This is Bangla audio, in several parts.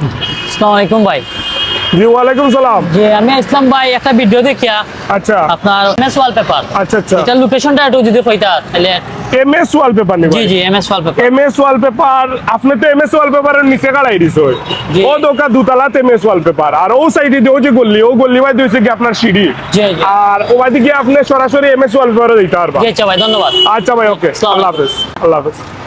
আসসালামু আলাইকুম ভাই। জি ওয়ালাইকুম সালাম। যে আমি ইসলাম ভাই একটা ভিডিও দেখিয়া। আচ্ছা। আপনার এমএস ওয়ালপেপার আচ্ছা আচ্ছা। এটা লোকেশনটা একটু যদি কইতা তাহলে এম এস ওয়ালপেপার নিব জি জি এমএস ওয়ালপেপার এম ওয়ালপেপার আপনি তো এম এস ওয়ালপেপারের নিচে কাড়াই দিছ। জি। ও দোকা দুতলাত এম এস ওয়ালপেপার আর ও সাইডে দিয়ে ও যে গল্লি ও গল্লি বাই দিয়েছে কি আপনার সিঁড়ি? জি জি। আর ও বাই আপনি সরাসরি এম এস ওয়ালপেপারে দিতে পারবা? জি আচ্ছা ভাই ধন্যবাদ। আচ্ছা ভাই ওকে। আল্লাহ হাফেজ। আল্লাহ হাফেজ।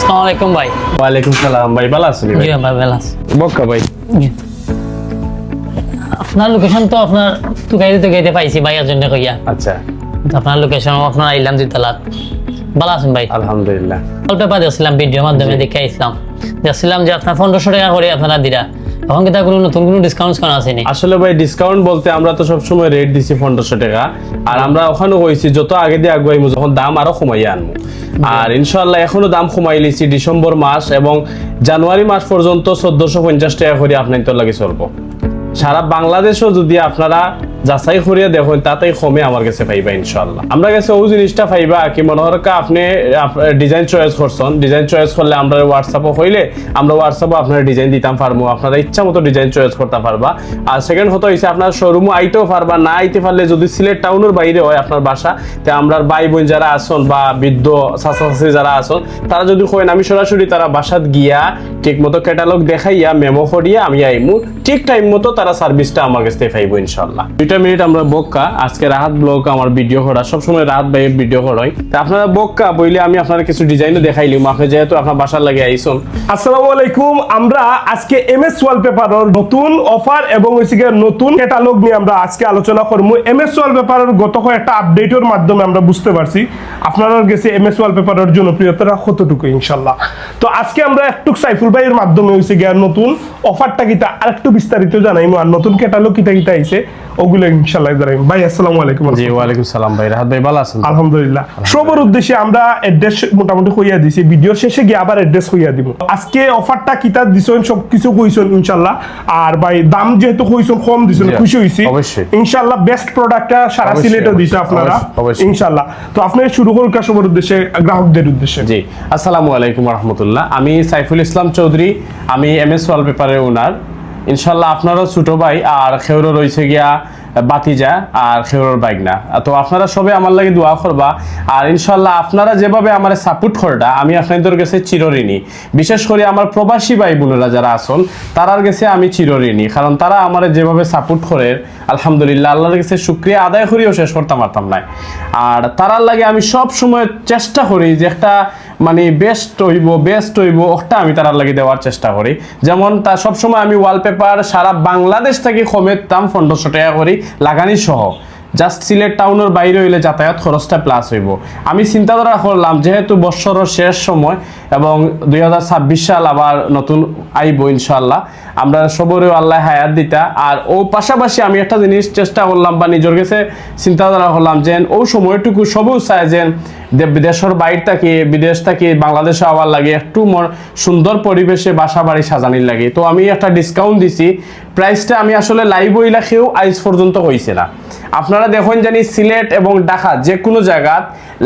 আসসালামু আলাইকুম ভাই। ওয়ালাইকুম সালাম ভাই ভালো আছেন জি ভাই ভালো আছি। বক্কা ভাই। আপনার লোকেশন তো আপনার তুকাইতে তুকাইতে পাইছি ভাইয়ার জন্য কইয়া। আচ্ছা। আপনার লোকেশন আপনার আইলাম দুইতলাত। ভালো আছেন ভাই? আলহামদুলিল্লাহ। দেখছিলাম ভিডিওর মাধ্যমে দেখে আইছিলাম। দেখছিলাম যে আপনার পনেরোশো টাকা করে আপনারা দিরা। এখন কি তার কোনো নতুন কোনো ডিসকাউন্ট আসেনি? আসলে ভাই ডিসকাউন্ট বলতে আমরা তো সবসময় রেট দিছি 1500 টাকা। আর আমরা ওখানে কইছি যত আগে দিয়ে আগুয়াইমু যখন দাম আরও কমাইয়া আনমু। আর ইনশাআল্লাহ এখনও দাম কমাই লিছি ডিসেম্বর মাস এবং জানুয়ারি মাস পর্যন্ত চোদ্দশো পঞ্চাশ টাকা করে আপনার তো লাগে চলবো। সারা বাংলাদেশও যদি আপনারা যাচাই করিয়া দেখেন, তাতেই কমে আমার কাছে পাইবা ইনশাল্লাহ আমরা কাছে ওই জিনিসটা পাইবা কি, মনে হয় কা আপনি ডিজাইন চয়েস করছেন। ডিজাইন চয়েস করলে আমরা হোয়াটসঅ্যাপও হইলে আমরা হোয়াটসঅ্যাপও আপনার ডিজাইন দিতাম পারব আপনারা ইচ্ছা মতো ডিজাইন চয়েস করতে পারবা। আর সেকেন্ড হতো হইছে, আপনার শোরুমও আইতেও পারবা, না আইতে পারলে যদি সিলেট টাউনের বাইরে হয় আপনার বাসা, তে আমরা ভাই বোন যারা আসন বা বৃদ্ধ চাচি যারা আসন তারা যদি কইন, আমি সরাসরি তারা বাসাত গিয়া ঠিক মতো ক্যাটালগ দেখাইয়া মেমো করিয়া আমি আইমু। ঠিক টাইম মতো তারা সার্ভিসটা আমার কাছে পাইবো ইনশাল্লাহ দুইটা মিনিট আমরা বক্কা আজকে রাহাত ব্লগ আমার ভিডিও করা সবসময় রাহাত ভাইয়ের ভিডিও করাই তা আপনারা বক্কা বইলে আমি আপনার কিছু ডিজাইনও দেখাইলিম আপনি যেহেতু আপনার বাসার লাগে আইসন। আসসালামু আলাইকুম। আমরা আজকে এম এস ওয়ালপেপারের নতুন অফার এবং হচ্ছে নতুন ক্যাটালগ নিয়ে আমরা আজকে আলোচনা করব এম এস ওয়ালপেপারের গত কয়েকটা আপডেটের মাধ্যমে আমরা বুঝতে পারছি। আপনারা গেছে এম এস ওয়ালপেপারের জনপ্রিয়তাটা কতটুকু, ইনশাল্লাহ। তো আজকে আমরা একটু সাইফুল ভাইয়ের মাধ্যমে হয়েছে গিয়ে নতুন অফারটা কিতা আর একটু বিস্তারিত জানাইমু। আর নতুন ক্যাটালগ কিতা কিতা আইছে ওগুলো ইনশাল্লাহ ভাই আসসালামু আলাইকুম। জি ওয়ালাইকুম সালাম ভাই। রাহাত ভাই ভালো আছেন আলহামদুলিল্লাহ। সবার উদ্দেশ্যে আমরা অ্যাড্রেস মোটামুটি কইয়া দিছি। ভিডিওর শেষে গিয়ে আবার অ্যাড্রেস কইয়া দিব। আজকে অফারটা কিতা দিছেন? সব কিছু কইছেন ইনশাআল্লাহ। আর ভাই দাম যেহেতু কইছেন কম দিছেন খুশি হইছি। অবশ্যই। ইনশাআল্লাহ বেস্ট প্রোডাক্টটা সারা সিলেটও দিছে আপনারা। ইনশাআল্লাহ। তো আপনি শুরু করুন সবার উদ্দেশ্যে গ্রাহকদের উদ্দেশ্যে। জি আসসালামু আলাইকুম রহমতুল্লাহ। আমি সাইফুল ইসলাম চৌধুরী। আমি এম এস ওয়াল ওয়ালপেপারের ওনার ইনশাল্লাহ আপনারও ছোটো ভাই আর খেউরও রয়েছে গিয়া বাতিজা আর খেউরোর বাইক না তো আপনারা সবে আমার লাগে দোয়া করবা। আর ইনশাল্লাহ আপনারা যেভাবে আমার সাপোর্ট করটা, আমি আপনাদের কাছে চিরঋণী। বিশেষ করে আমার প্রবাসী ভাই বোনেরা যারা আসল তারার কাছে আমি চিরঋণী। কারণ তারা আমার যেভাবে সাপোর্ট করে, আলহামদুলিল্লাহ আল্লাহর কাছে শুক্রিয়া আদায় করিও শেষ করতে পারতাম না আর তারার লাগে আমি সব সময় চেষ্টা করি যে একটা মানে বেস্ট হইব বেস্ট হইব, ওটা আমি তারার লাগিয়ে দেওয়ার চেষ্টা করি। যেমন তা সবসময় আমি ওয়ালপেপার সারা বাংলাদেশ থেকে কমের দাম করি, লাগানি সহ। জাস্ট সিলেট টাউনের বাইরে হইলে যাতায়াত খরচটা প্লাস হইব। আমি চিন্তাধারা করলাম, যেহেতু বৎসরের শেষ সময় এবং দুই হাজার ছাব্বিশ সাল আবার নতুন আইব ইনশাল্লাহ আমরা সবরেও আল্লাহ হায়াত দিতা। আর ও পাশাপাশি আমি একটা জিনিস চেষ্টা করলাম বা নিজের কাছে চিন্তাধারা করলাম যে ও সময়টুকু সবও চায় যে দেশের বাইর থাকি, বিদেশ থাকি, বাংলাদেশে আবার লাগে, একটু সুন্দর পরিবেশে বাসা বাড়ি সাজানির লাগে। তো আমি একটা ডিসকাউন্ট দিছি। প্রাইসটা আমি আসলে লাইভ ওইলা খেয়েও আইজ পর্যন্ত হয়েছে না। আপনারা দেখুন জানি সিলেট এবং ঢাকা যে কোনো জায়গাত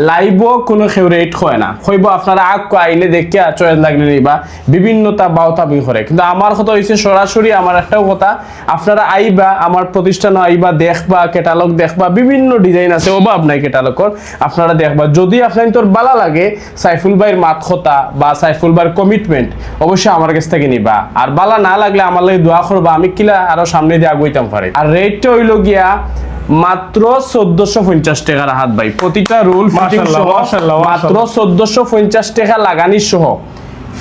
লাইভও কোনো কেউ রেট হয় না। হইব আপনারা আগ আইলে দেখে চয়েস লাগলে নিবা। বিভিন্নতা বাউতামি করে। কিন্তু আমার কথা হয়েছে সরাসরি, আমার একটাও কথা, আপনারা আইবা, আমার প্রতিষ্ঠান আইবা, দেখবা ক্যাটালগ দেখবা, বিভিন্ন ডিজাইন আছে, অভাব নাই ক্যাটালগর আপনারা দেখবা। যদি আপনার তোর বালা লাগে, সাইফুল ভাইয়ের মাত কথা বা সাইফুল ভাইয়ের কমিটমেন্ট অবশ্যই আমার কাছ থেকে নিবা। আর বালা না লাগলে আমার লাগে দোয়া করবা, আমি কিলা আরও সামনে দিয়ে আগুইতাম পারি। আর রেটটা হইল গিয়া মাত্র চোদ্দশো পঞ্চাশ ভাই। প্রতিটা রুল মাত্র চোদ্দশো পঞ্চাশ টাকা লাগানি সহ।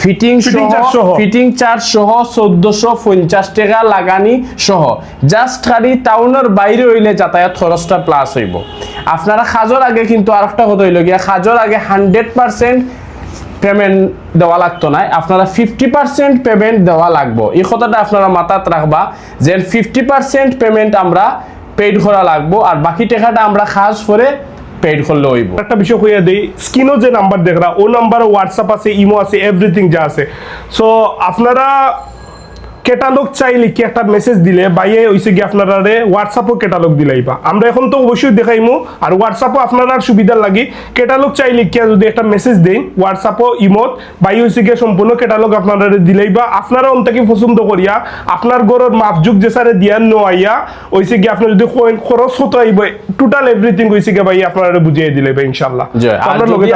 ফিটিং সহ সহ। ফিটিং চার্জ সহ চোদ্দশো পঞ্চাশ টাকা লাগানি সহ। জাস্ট খালি টাউনের বাইরে হইলে যাতায়াত খরচটা প্লাস হইব। আপনারা খাজর আগে কিন্তু আরেকটা কথা হইল গিয়া খাজর আগে হান্ড্রেড পার্সেন্ট পেমেন্ট দেওয়া লাগতো না। আপনারা ফিফটি পার্সেন্ট পেমেন্ট দেওয়া লাগবো। এই কথাটা আপনারা মাথাত রাখবা যে ফিফটি পার্সেন্ট পেমেন্ট আমরা পেইড করা লাগবো, আর বাকি টাকাটা আমরা খাস করে পেইড করলে হইব। একটা বিষয় কইয়া দেই স্ক্রিনও যে নাম্বার দেখরা, ও নাম্বারে হোয়াটসঅ্যাপ আছে ইমো আছে এভরিথিং যা আছে। সো আপনারা ক্যাটালগ চাইলে কি একটা মেসেজ দিলে বাইয়ে হইছে কি আপনারা হোয়াটসঅ্যাপও ক্যাটালগ দিলাইবা আমরা এখন তো অবশ্যই দেখাইমু আর হোয়াটসঅ্যাপও আপনার সুবিধার লাগি। ক্যাটালগ চাইলে কি যদি একটা মেসেজ দেন হোয়াটসঅ্যাপও ইমত বাই হইছে গিয়ে সম্পূর্ণ ক্যাটালগ আপনারা দিলাইবা আপনারা অন্তকে পছন্দ করিয়া আপনার ঘরের মাপযুগ যে সারে দিয়া নো আইয়া হইছে কি আপনি যদি খরচ হতো আইব টোটাল এভরিথিং হইছে কি ভাই আপনারা বুঝিয়ে দিলাইবা ইনশাআল্লাহ।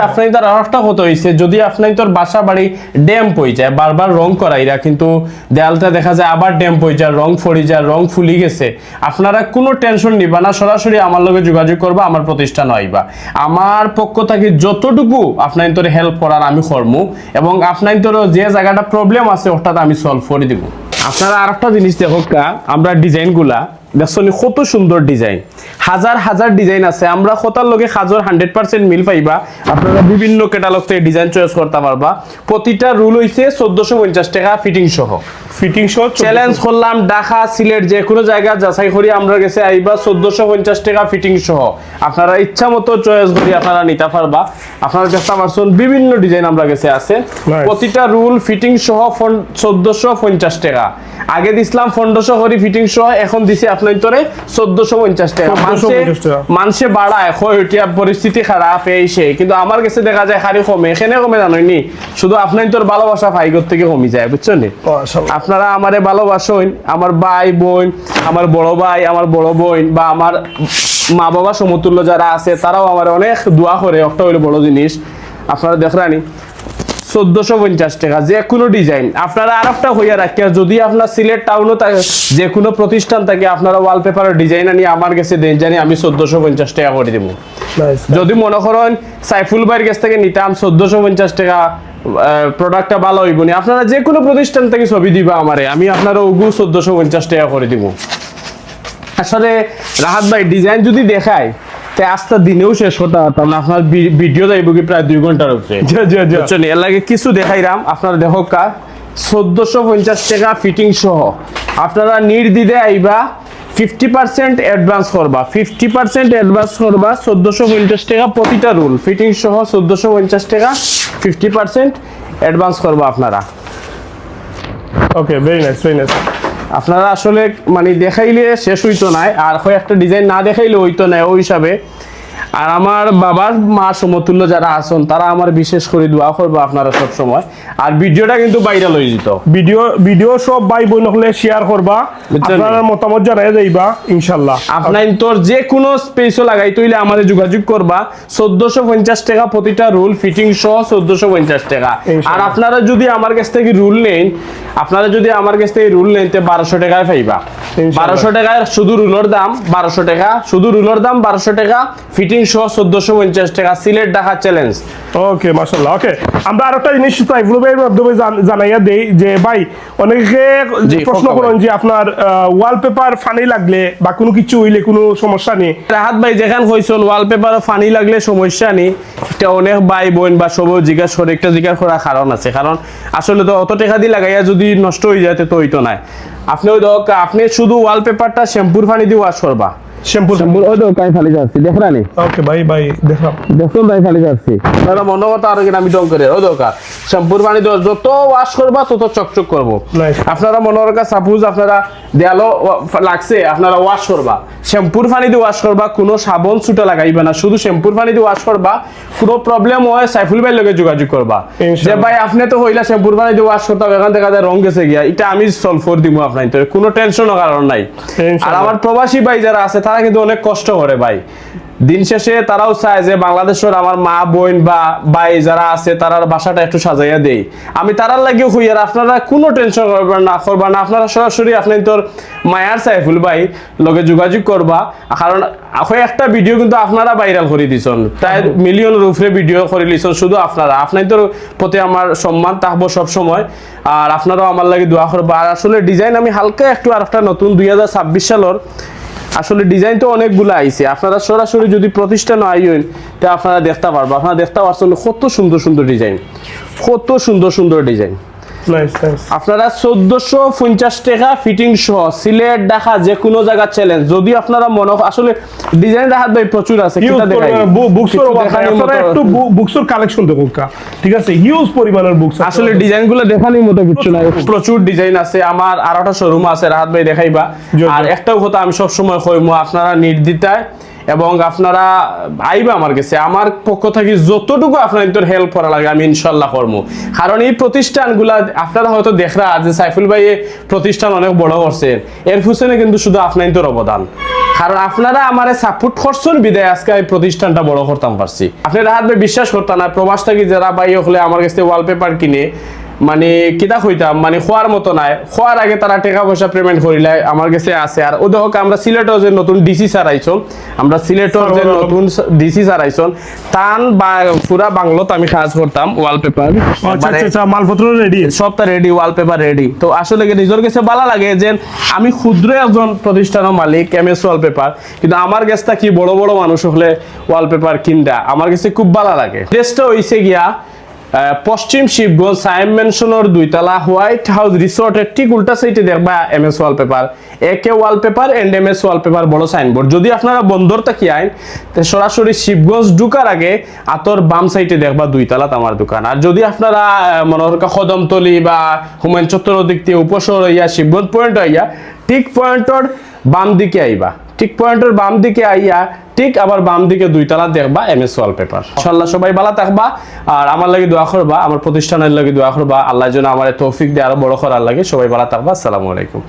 আপনি তার আরেকটা কথা হইছে যদি আপনি তোর বাসা বাড়ি ড্যাম্প হয়ে যায় বারবার রং করাইরা কিন্তু দেয়ালটা দেখা যায় আবার ড্যাম্প হয়ে যায়, রং ফড়ি যায়, রং ফুলি গেছে। আপনারা কোনো টেনশন নিবা না, সরাসরি আমার লগে যোগাযোগ করবা, আমার প্রতিষ্ঠান আইবা। আমার পক্ষ থেকে যতটুকু আপনার তোর হেল্প করার আমি করমু, এবং আপনার তোর যে জায়গাটা প্রবলেম আছে ওটা আমি সলভ করে দিব। আপনারা আরেকটা জিনিস দেখো আমরা ডিজাইনগুলা দেখছ কত সুন্দর ডিজাইন হাজার হাজার ডিজাইন আছে, আমরা কতার লগে হাজার হান্ড্রেড পার্সেন্ট মিল পাইবা। আপনারা বিভিন্ন ক্যাটালগ থেকে ডিজাইন চয়েস করতে পারবা। প্রতিটা রুল হইছে চোদ্দশো পঞ্চাশ টাকা ফিটিং সহ। ফিটিং সহ চ্যালেঞ্জ করলাম ঢাকা সিলেট যে কোনো জায়গা যাচাই করি আমরা গেছে আইবা চোদ্দশো পঞ্চাশ টাকা ফিটিং সহ। আপনারা ইচ্ছা মতো চয়েস করি আপনারা নিতে পারবা। আপনারা বিভিন্ন ডিজাইন আমরা গেছে আছে। প্রতিটা রুল ফিটিং সহ চোদ্দশো পঞ্চাশ টাকা। আগে দিছিলাম পনেরোশো করি ফিটিং সহ এখন দিছি আপনার তোরে চোদ্দশো পঞ্চাশ টাকা। 1450 মানুষে মানুষে বাড়ায় হয় পরিস্থিতি খারাপ এই কিন্তু আমার কাছে দেখা যায় খালি কমে। এখানে কমে জানোনি শুধু আপনার তোর ভালোবাসা ফাইগর থেকে কমে যায় বুঝছ নি? মাশাআল্লাহ। আপনারা আমারে ভালোবাসেন, আমার ভাই বোন, আমার বড় ভাই, আমার বড় বোন বা আমার মা বাবা সমতুল্য যারা আছে, তারাও আমার অনেক দোয়া করে, একটা হইল বড় জিনিস আপনারা দেখরানি চোদ্দশো পঞ্চাশ টাকা, যে কোনো ডিজাইন আপনারা আর একটা হইয়া রাখিয়া, যদি আপনার সিলেট টাউনও যে কোনো প্রতিষ্ঠান থাকে, আপনারা ওয়ালপেপারের ডিজাইন আনি, আমার কাছে দেন, জানি আমি চোদ্দশো পঞ্চাশ টাকা করে দেবো. যদি মনে করেন সাইফুল ভাইয়ের কাছ থেকে নিতাম চোদ্দশো পঞ্চাশ টাকা প্রোডাক্টটা ভালো হইব নি আপনারা যে কোনো প্রতিষ্ঠান থেকে ছবি দিবা আমারে আমি আপনারা ওগু চোদ্দশো পঞ্চাশ টাকা করে দিব। আসলে রাহাত ভাই ডিজাইন যদি দেখায় তে আস্তা দিনেও শেষ হতে না আপনার ভিডিও যাইব কি প্রায় দুই ঘণ্টার উপরে। এর লাগে কিছু দেখাইরাম আপনারা দেখো কা চোদ্দশো পঞ্চাশ টাকা ফিটিং সহ আপনারা নির্দিদে আইবা ফিফটি পার্সেন্ট অ্যাডভান্স করবা। ফিফটি পার্সেন্ট অ্যাডভান্স করবা চোদ্দোশো পঞ্চাশ টাকা প্রতিটা রুল ফিটিং সহ চোদ্দোশো পঞ্চাশ টাকা ফিফটি পার্সেন্ট অ্যাডভান্স করবা আপনারা। Okay very nice very nice আপনারা আসলে মানে দেখাইলে শেষ হইতো নাই। আর একটা ডিজাইন না দেখাইলে হইতো না ওই হিসাবে। আর আমার বাবার মা সমতুল্য যারা আছেন তারা আমার বিশেষ করে দোয়া করব আপনারা সব সময়। আর ভিডিওটা কিন্তু ভাইরাল হয়ে যেত। ভিডিও ভিডিও সব ভাই বোন হলে শেয়ার করবা? আপনার মতামত জানাই যাইবা ইনশাল্লাহ আপনার তোর যে কোনো স্পেসও লাগাই তৈলে আমাদের যোগাযোগ করবা। চোদ্দশো পঞ্চাশ টাকা প্রতিটা রুল ফিটিং সহ চোদ্দশো পঞ্চাশ টাকা। আর আপনারা যদি আমার কাছ থেকে রুল নেন আপনারা যদি আমার কাছ থেকে রুল নেন তে বারোশো টাকায় পাইবা। ইনশাআল্লাহ। বারোশো টাকায় শুধু রুলোর দাম বারোশো টাকা। শুধু রুলোর দাম বারোশো টাকা। ফিটিং সহ চোদ্দশো পঞ্চাশ টাকা সিলেট ঢাকা চ্যালেঞ্জ ওকে মাশাল্লাহ ওকে আমরা আরেকটা জিনিস সাইফুল ভাইয়ের মাধ্যমে জানাইয়া দেই যে ভাই অনেকে প্রশ্ন করেন যে আপনার ওয়ালপেপার ফানি লাগলে বা কোনো কিছু হইলে কোনো সমস্যা নেই। রাহাত ভাই যেখান ওয়ালপেপার ফানি লাগলে সমস্যা নেই। এটা অনেক ভাই বোন বা সব জিজ্ঞাসা করে একটা জিজ্ঞাসা করার কারণ আছে। কারণ আসলে তো অত টাকা দিয়ে লাগাইয়া যদি নষ্ট হয়ে যায় তো হইতো নাই আপনি ওই আপনি শুধু ওয়ালপেপারটা শ্যাম্পুর ফানি দিয়ে ওয়াশ করবা। শ্যাম্পু শ্যাম্পু ওই দোক আমি ফালি যাচ্ছি দেখ রানি ওকে ভাই ভাই দেখাম দেখুন তাই ফালি যাচ্ছি আপনারা মনে কথা আর কিনা আমি ডং করে ওই দরকার শ্যাম্পুর পানি যত ওয়াশ করবা তত চকচক করব আপনারা মনে রাখা সাপোজ আপনারা দেয়ালো লাগছে আপনারা ওয়াশ করবা। শ্যাম্পুর পানি দিয়ে ওয়াশ করবা কোনো সাবন ছুটা লাগাইবা না। শুধু শ্যাম্পুর পানি দিয়ে ওয়াশ করবা কোনো প্রবলেম হয় সাইফুল ভাইয়ের লগে যোগাযোগ করবা। যে ভাই আপনি তো হইলা শ্যাম্পুর পানি দিয়ে ওয়াশ করতে হবে এখান থেকে রং গেছে গিয়া। এটা আমি সলভ করে দিব আপনার তো কোনো টেনশনও কারণ নাই। আর আমার প্রবাসী ভাই যারা আছে তারা কিন্তু অনেক কষ্ট করে ভাই। দিন শেষে তারাও চায় যে বাংলাদেশের আমার মা বোন বা ভাই যারা আছে তারার বাসাটা একটু সাজাইয়া দেই। আমি তারার লাগে হইয়ার আপনারা কোনো টেনশন করবেন না করবা না। আপনারা সরাসরি আপনি তোর মায়ার সাইফুল ভাই লগে যোগাযোগ করবা। কারণ একটা ভিডিও কিন্তু আপনারা ভাইরাল করে দিছেন। প্রায় মিলিয়নের উপরে ভিডিও করে লিছেন শুধু আপনারা। আপনার তোর প্রতি আমার সম্মান থাকব সব সময়। আর আপনারাও আমার লাগে দোয়া করবা আর আসলে ডিজাইন আমি হালকা একটু আর একটা নতুন দুই হাজার ছাব্বিশ সালের আসলে ডিজাইন তো অনেকগুলো আইছে। আপনারা সরাসরি যদি প্রতিষ্ঠান আইন তা আপনারা দেখতে পারব। আপনারা দেখতে পারছেন কত সুন্দর সুন্দর ডিজাইন কত সুন্দর সুন্দর ডিজাইন আপনারা চোদ্দশো পঞ্চাশ টাকা ফিটিং সহ সিলেট দেখা যে কোনো জায়গা চ্যালেঞ্জ যদি আপনারা মনে আসলে ডিজাইন দেখাত ভাই প্রচুর আছে? বুকসের কালেকশন দেখুন ঠিক আছে? হিউজ পরিমাণের বুকস আসলে ডিজাইনগুলো দেখানোর মতো কিছু নাই। প্রচুর ডিজাইন আছে। আমার আরোটা শোরুম আছে রাহাত ভাই দেখাইবা। আর একটাও কথা আমি সব সময় কইমু আপনারা নির্দ্বিধায় এবং আপনারা আইবা আমার কাছে, আমার পক্ষ থেকে যতটুকু আপনাদের হেল্প করা লাগে, আমি ইনশাল্লাহ করব কারণ এই প্রতিষ্ঠানগুলা আপনারা হয়তো দেখরা যে সাইফুল ভাই প্রতিষ্ঠান অনেক বড় করছে। এর পিছনে কিন্তু শুধু আপনাদের অবদান। কারণ আপনারা আমারে সাপোর্ট করছেন বিদায়, আজকে এই প্রতিষ্ঠানটা বড় করতাম পারছি। আপনি রাহাত ভাই বিশ্বাস করতাম না, প্রবাস থেকে যারা ভাই হলে আমার কাছে ওয়ালপেপার কিনে মানে কিতা কইতাম মানে খোয়ার মতো নাই। খোয়ার আগে তারা টাকা পয়সা পেমেন্ট করিলে আমার কাছে আছে। আর ওদের হোক আমরা সিলেটও যে নতুন ডিসি স্যার আইছন আমরা সিলেটর যে নতুন ডিসি স্যার আইছন তান বা পুরা বাংলোত আমি কাজ করতাম ওয়ালপেপার আচ্ছা আচ্ছা আচ্ছা মালপত্র রেডি সবটা রেডি ওয়ালপেপার রেডি তো আসলে কি নিজের কাছে ভালো লাগে যে আমি ক্ষুদ্র একজন প্রতিষ্ঠানের মালিক এম এস ওয়ালপেপার কিন্তু আমার কাছটা কি বড় বড় মানুষ হলে ওয়ালপেপার কিনটা আমার কাছে খুব ভালো লাগে। ড্রেসটা হইছে গিয়া পশ্চিম শিবগঞ্জ সাইম মেনশনের দুইতলা হোয়াইট হাউস রিসোর্টের ঠিক উল্টা সাইডে দেখবা M S wallpaper. A K wallpaper and M S wallpaper বড় সাইনবোর্ড যদি আপনারা বন্দর তাকি আইন সরাসরি শিবগঞ্জ ঢুকার আগে আতর বাম সাইডে দেখবা দুইতলাত আমার দোকান। আর যদি আপনারা মনে কদমতলি বা হুমায়ুন চত্বর দিক থেকে উপসর হইয়া শিবগঞ্জ পয়েন্ট হইয়া, ঠিক পয়েন্টর বাম দিকে আইবা। ঠিক পয়েন্টের বাম দিকে আইয়া, ঠিক আবার বাম দিকে দুই তালা দেখবা এম এস ওয়ালপেপার ইনশাল্লাহ সবাই ভালো থাকবা, আর আমার লাগে দোয়া করবা, আমার প্রতিষ্ঠানের লাগে দোয়া করবা। আল্লাহ যেন আমার তৌফিক দিয়ে, আরও বড় করার লাগে সবাই ভালো থাকবা। আসসালামু আলাইকুম।